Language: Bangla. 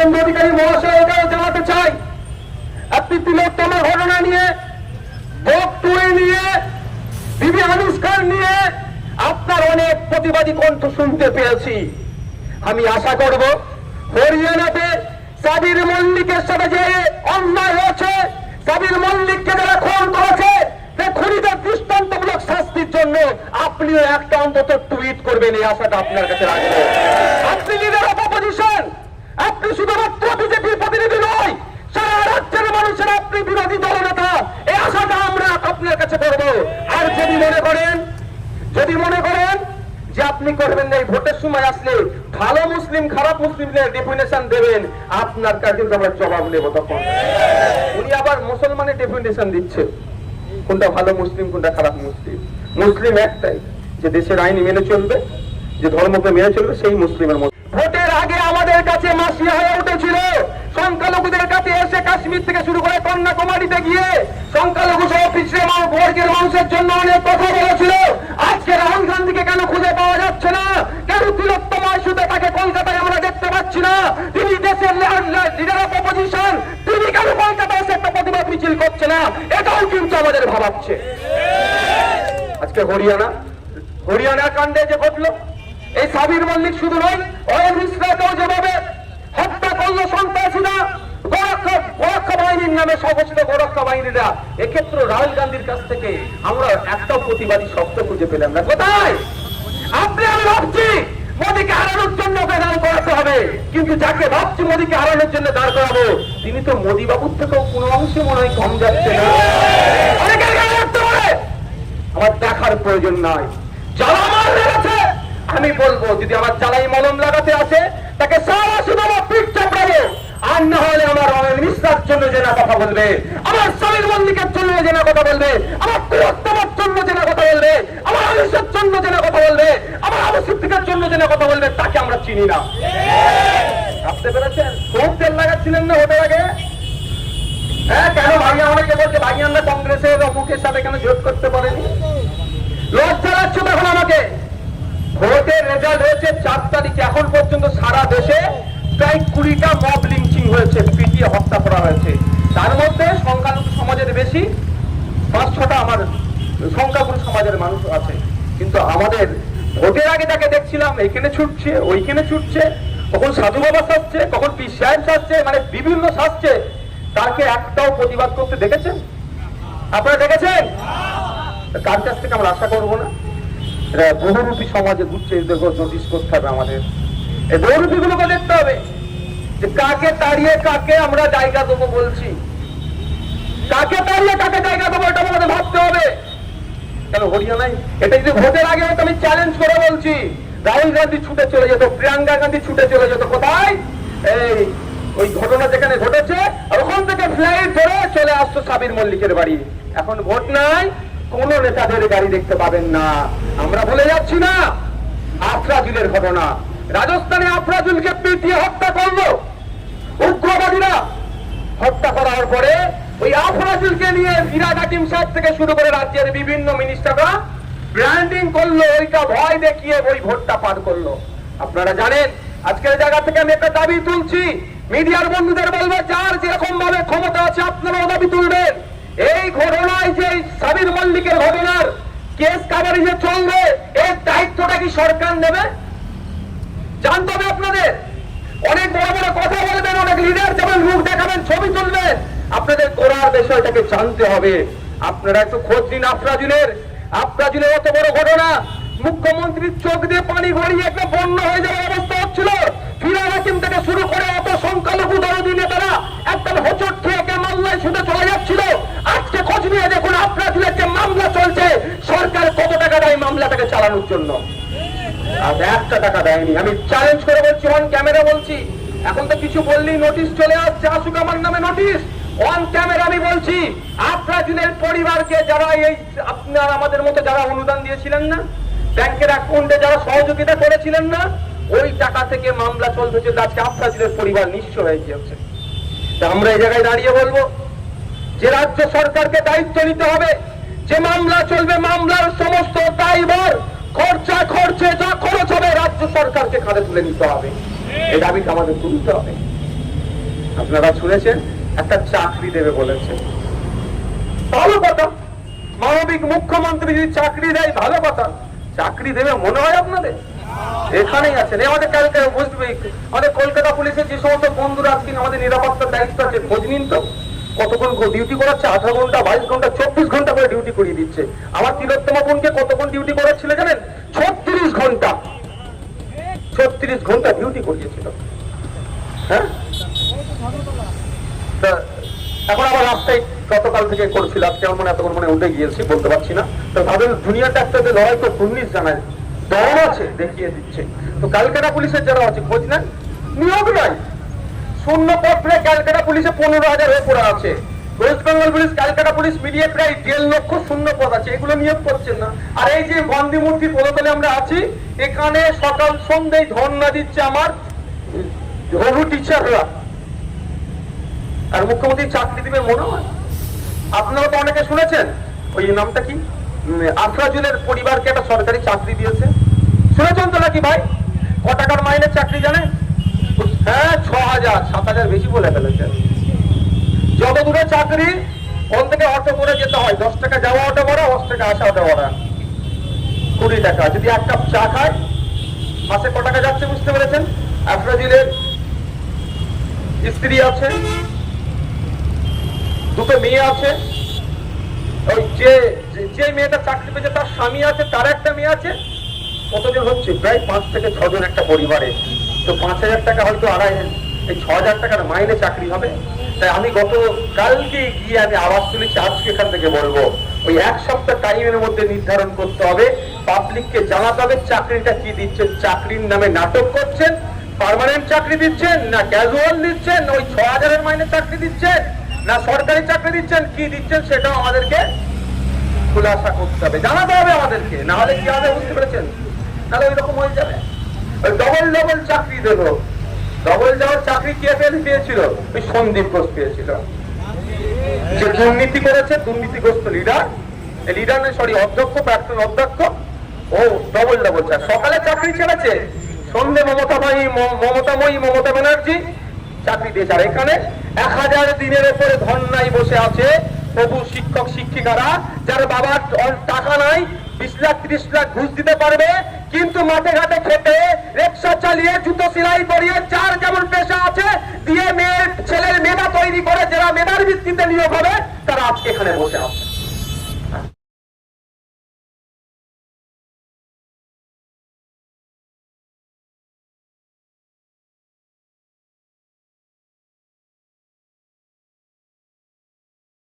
শুভেন্দু অধিকারী মহাশয় জানাতে চাই। আপনি তিলোত্তমা ঘটনা নিয়ে, ভোগ টুয়ে নিয়ে, বিবি আনুষ্কার নিয়ে আপনার অনেক প্রতিবাদী কণ্ঠ শুনতে পেয়েছি। আমি আশা করব, হরিয়ানাতে সাবির মল্লিকের সাথে যে অন্যায় হয়েছে, সাবির মল্লিককে যারা খুন করেছে খুনিদের দৃষ্টান্তমূলক শাস্তির জন্য আপনিও একটা অন্তত টুইট করবেন, এই আশাটা আপনার কাছে রাখব। আপনি লিডার অফ অপোজিশন আপনি শুধুমাত্র বিজেপির প্রতিনিধি নয় সারা রাজ্যের মানুষের আপনি বিরোধী দলনেতা এই আশাটা আমরা আপনার কাছে করব আর যদি মনে করেন যদি মনে করেন যে আপনি করবেন না ভোটের সময় আসলে ভালো মুসলিম, খারাপ মুসলিমদের ডেফিনেশন দেবেন। আপনার কাছে আমরা জবাব নেব তখন। উনি আবার মুসলমানের ডেফিনেশন দিচ্ছে। কোনটা ভালো মুসলিম, কোনটা খারাপ মুসলিম। মুসলিম একটাই, যে দেশের আইন মেনে চলবে, যে ধর্মকে মেনে চলবে, সেই মুসলিমের মধ্যে। ভোটের আগে আমাদের কাছে মাসিয়া হয়ে উঠেছিল। সংখ্যালঘুদের কাছে এসে কাশ্মীর থেকে শুরু করে কন্যাকুমারীতে গিয়ে সংখ্যালঘু সহ পিছিয়ে বর্গের মানুষের জন্য অনেক কথা বলেছিল আজকে রাহুল গান্ধীকে কেন খুঁজে পাওয়া যাচ্ছে না কেন তিলোত্তম ইস্যুতে তাকে কলকাতায় আমরা দেখতে পাচ্ছি না তিনি দেশের লিডার অফ অপোজিশন তিনি কেন কলকাতায় এসে একটা প্রতিবাদ মিছিল করছে না এটাও কিন্তু ভাবাচ্ছে আজকে হরিয়ানা হরিয়ানার কাণ্ডে যে ঘটলো, এই সাবির মল্লিক শুধু নয় অয়েল মিশ্রাকেও যেভাবে হত্যা করল সন্ত্রাসীরা প্রতিবাদী খুঁজে পেলাম না। কোথায়? আমি ভাবছি জন্য করাতে হবে। কিন্তু যাকে ভাবছি জন্য দাঁড় করাবো, তিনি তো মোদী বাবুর থেকেও কোনো অংশে মনে হয় কম যাচ্ছে না অনেকের গায়ে লাগতে পারে আমার দেখার প্রয়োজন নাই। যারা আমার লেগেছে। আমি বলব যদি আমার জ্বালাই মলম লাগাতে আছে তাকে সারা শুধু আমার পিঠ চাপড়াবো। আর না হলে আমার অনিল মিশ্রার জন্য জেনা কথা বলবে আমার সমীর মল্লিকের জন্য জেনা কথা বলবে আমার তিলোত্তমার জন্য জেনা কথা বলবে আমার আলিসের জন্য জেনা কথা বলবে আমার আবু সিদ্দিকের জন্য জেনা কথা বলবে তাকে আমরা চিনি না। ভাবতে পেরেছেন? খুব তেল লাগাচ্ছিলেন না ওটার আগে হ্যাঁ কেন ভাইয়া অনেকে কংগ্রেসের অমুকের সাথে কেন জোট করতে পারেনি। লজ্জা লাগছে তখন আমাকে। ভোটের রেজাল্ট হয়েছে চার তারিখে। এখন পর্যন্ত সারা দেশে প্রায় কুড়িটা মব লিঞ্চিং হয়েছে, পিটিয়ে হত্যা করা হয়েছে। তার মধ্যে সংখ্যালঘু সমাজের বেশি পাঁচ ছটা আমার সংখ্যাগুরু সমাজের মানুষ আছে। কিন্তু আমাদের ভোটের আগে তাকে দেখছিলাম এইখানে ছুটছে, ওইখানে ছুটছে, কখন সাধু বাবা সাজছে, কখন পি সাহেব সাজছে মানে বিভিন্ন সাজছে। তাকে একটাও প্রতিবাদ করতে দেখেছেন? আপনারা দেখেছেন? কার কাছ থেকে আমরা আশা করব না? এটা বহুরূপী সমাজে ঘুরছে এদেরকে নোটিস করতে হবে আমাদের। এই বহুরূপী গুলোকে দেখতে হবে যে কাকে তাড়িয়ে কাকে আমরা জায়গা দেবো বলছি। কাকে তাড়িয়ে কাকে জায়গা দেবো এটা আমাদের ভাবতে হবে। কেন হরিয়ানায় এটা যদি ভোটের আগে হতো আমি চ্যালেঞ্জ করে বলছি, রাহুল গান্ধী ছুটে চলে যেত, প্রিয়াঙ্কা গান্ধী ছুটে চলে যেত, কোথায়? এই, ওই ঘটনা যেখানে ঘটেছে, আর ওখান থেকে ফ্লাইট ধরে চলে আসতো সাবির মল্লিকের বাড়ি। এখন ভোট নাই, কোন নেতাদের গাড়ি দেখতে পাবেন না। আমরা বলে যাচ্ছি না। আফরাজুলের ঘটনা। রাজস্থানে আফরাজুলকে পিটিয়ে হত্যা করল। উগ্রবাদীরা হত্যা করার পরে ওই আফরাজুলকে নিয়ে ইরাদ হাকিম সাহেব থেকে শুরু করে রাজ্যের বিভিন্ন মিনিস্টাররা ব্র্যান্ডিং করল, ওইটা ভয় দেখিয়ে ওই ভোটটা পার করল। আপনারা জানেন, আজকের জায়গা থেকে আমি একটা দাবি তুলছি। মিডিয়ার বন্ধুদের বলব, যার যেরকম ভাবে ক্ষমতা আছে, আপনারাও দাবি তুলবেন এই ঘটনায় যে সাবির মল্লিকের ঘটনার কেস কাভারি চলবে এর দায়িত্বটা কি সরকার নেবে? জানতে হবে আপনাদের। অনেক বড় বড় কথা বলবেন, অনেক লিডার যেমন মুখ দেখাবেন, ছবি তুলবেন। আপনাদের করার বিষয়টাকে জানতে হবে। আপনারা একটু খোঁজ নিন আফরাজুলের। আফরাজুলের অত বড় ঘটনা। মুখ্যমন্ত্রীর চোখ দিয়ে পানি গড়িয়ে একটা বন্য হয়ে যাওয়ার অবস্থা হচ্ছিল। ফিরাজ হাকিম থেকে শুরু করে অত সংখ্যালঘু দরদি নেতারা একটা হোচট খেয়ে কে মামলায় শুধু চলে যাচ্ছিল আজকে খোঁজ নিয়ে দেখুন আফরাজুলের যে মামলা চলছে সরকার কত টাকা দেয় মামলাটাকে চালানোর জন্য। আর একটা টাকা দেয়নি। আমি চ্যালেঞ্জ করে বলছি অন ক্যামেরা বলছি। এখন তো কিছু বললেই নোটিশ চলে আসছে। আসুক আমার নামে নোটিশ অন ক্যামেরা আমি বলছি আফরাজুলের পরিবারকে যারা এই আপনার আমাদের মতো যারা অনুদান দিয়েছিলেন না, ব্যাংকের অ্যাকাউন্টে যারা সহযোগিতা করেছিলেন না, ওই টাকা থেকে মামলা চলতেছে আজকে আফরাজুলের পরিবার নিঃস্ব হয়ে গিয়েছে। আমরা এই জায়গায় দাঁড়িয়ে বলব, যে রাজ্য সরকারকে দায়িত্ব নিতে হবে যে মামলা চলবে, মামলার সমস্ত দায়ভার, খরচা খরচে যা খরচ হবে রাজ্য সরকারকে খালে তুলে নিতে হবে। এই দাবিটা আমাদের তুলতে হবে। আপনারা শুনেছেন, একটা চাকরি দেবে বলেছে। ভালো কথা। মানবিক মুখ্যমন্ত্রী যদি চাকরি দেয়, ভালো কথা। চাকরি দেবে মনে হয় আপনাদের? এখানেই আছেন। আমাদের কালকে বুঝবে আমাদের কলকাতা পুলিশের যে সমস্ত বন্ধুরা আজকে আমাদের নিরাপত্তার দায়িত্ব আছে, খোঁজ নিন তো। কতক্ষণ ডিউটি করাচ্ছে? আঠারো ঘণ্টা, বাইশ ঘণ্টা, চব্বিশ ঘণ্টা করে ডিউটি করিয়ে দিচ্ছে। আমার তিলোত্তমা বোনকে কতক্ষণ ডিউটি করাচ্ছিল জানেন? ছত্রিশ ঘণ্টা। ছত্রিশ ঘণ্টা ডিউটি করিয়েছিল। হ্যাঁ? এখন আবার রাস্তায় গতকাল থেকে করছিল, আজকে আমার মনে এতক্ষণ মনে উঠে গিয়েছি, বলতে পারছি না। তো দুনিয়াটা একটা যে লড়াই তো পুলিশ জানায়। দম আছে, দেখিয়ে দিচ্ছে। তো ক্যালকাটা পুলিশের যারা আছে, খোঁজ নেন? নিয়োগ নাই। শূন্য পত্রে ক্যালকাটা পুলিশে পনেরো হাজার হয়ে পড়ে আছে। West Bengal police, Calcutta police মিলিয়ে প্রায় দেড় লক্ষ শূন্য পদ আছে। এগুলো নিয়োগ করছেন না। আর এই যে গান্ধী মূর্তি পদতলে আমরা আছি, এখানে সকাল সন্ধ্যায় ধর্ণা দিচ্ছে আমার হলু টিচাররা আর মুখ্যমন্ত্রী চাকরি দিবে মনে হয়? আপনারা তো অনেকে শুনেছেন। ওই নামটা কি? আফরাজুলের পরিবারকে একটা সরকারি চাকরি দিয়েছে। শুনেছেন তো নাকি ভাই? ক টাকার মাইনের চাকরি জানেন হ্যাঁ ছ হাজার সাত হাজার বেশি বলে ফেলেছে। যত দূরে চাকরি ওখান থেকে অটো করে যেতে হয়। দশ টাকা যাওয়া অটো ভাড়া দশ টাকা আসা অটো ভাড়া কুড়ি টাকা। যদি এক কাপ চা খায়, মাসে ক টাকা যাচ্ছে বুঝতে পেরেছেন? আফরাজুলের স্ত্রী আছে, দুটো মেয়ে আছে। ওই যে- যে মেয়েটা চাকরি পেয়েছে, তার স্বামী আছে, তার একটা মেয়ে আছে। কতজন হচ্ছে? প্রায় পাঁচ থেকে ছজন একটা পরিবারে। তো পাঁচ হাজার টাকা হয়তো আড়াই, এই ছ হাজার টাকার মাইনে চাকরি হবে। তাই আমি গত, কালকে গিয়ে আমি আওয়াজ তুলেছি, আজকে এখান থেকে বলব। ওই এক সপ্তাহ টাইমের মধ্যে নির্ধারণ করতে হবে। পাবলিককে জানাতে হবে চাকরিটা কি দিচ্ছেন, চাকরির নামে নাটক করছেন পার্মানেন্ট চাকরি দিচ্ছেন, না ক্যাজুয়াল দিচ্ছেন, ওই ছ হাজারের মাইনে চাকরি দিচ্ছেন, না সরকারি চাকরি দিচ্ছেন, কি দিচ্ছেন সেটাও আমাদেরকে খুলাসা করতে হবে। জানাতে হবে আমাদেরকে, না হলে কি হবে বুঝতে পেরেছেন? তাহলে ওই রকম হয়ে যাবে। ডবল ডবল চাকরি দেবো। ডবল যাওয়ার চাকরি কে পেয়ে পেয়েছিল ওই সন্দীপ ঘোষ পেয়েছিল। যে দুর্নীতি করেছে, দুর্নীতিগ্রস্ত লিডার লিডার নয় সরি অধ্যক্ষ, প্রাক্তন অধ্যক্ষ। ও ডবল ডবল চাকরি। সকালে চাকরি ছেড়েছে। সন্ধে মমতাময়ী ম- মমতাময়ী মমতা ব্যানার্জি চাকরি দিয়েছে। আর এখানে এক হাজার দিনের উপরে ধর্নায় বসে আছে প্রভু শিক্ষক, শিক্ষিকারা, যার বাবার টাকা নাই বিশ লাখ, ত্রিশ লাখ ঘুষ দিতে পারবে, কিন্তু মাঠে ঘাটে খেটে রিক্সা চালিয়ে জুতো সিলাই করিয়ে চার যেমন পেশা আছে দিয়ে মেয়ের, ছেলের মেধা তৈরি করে যারা মেধার ভিত্তিতে নিয়োগ হবে, তারা আজকে এখানে বসে আছে।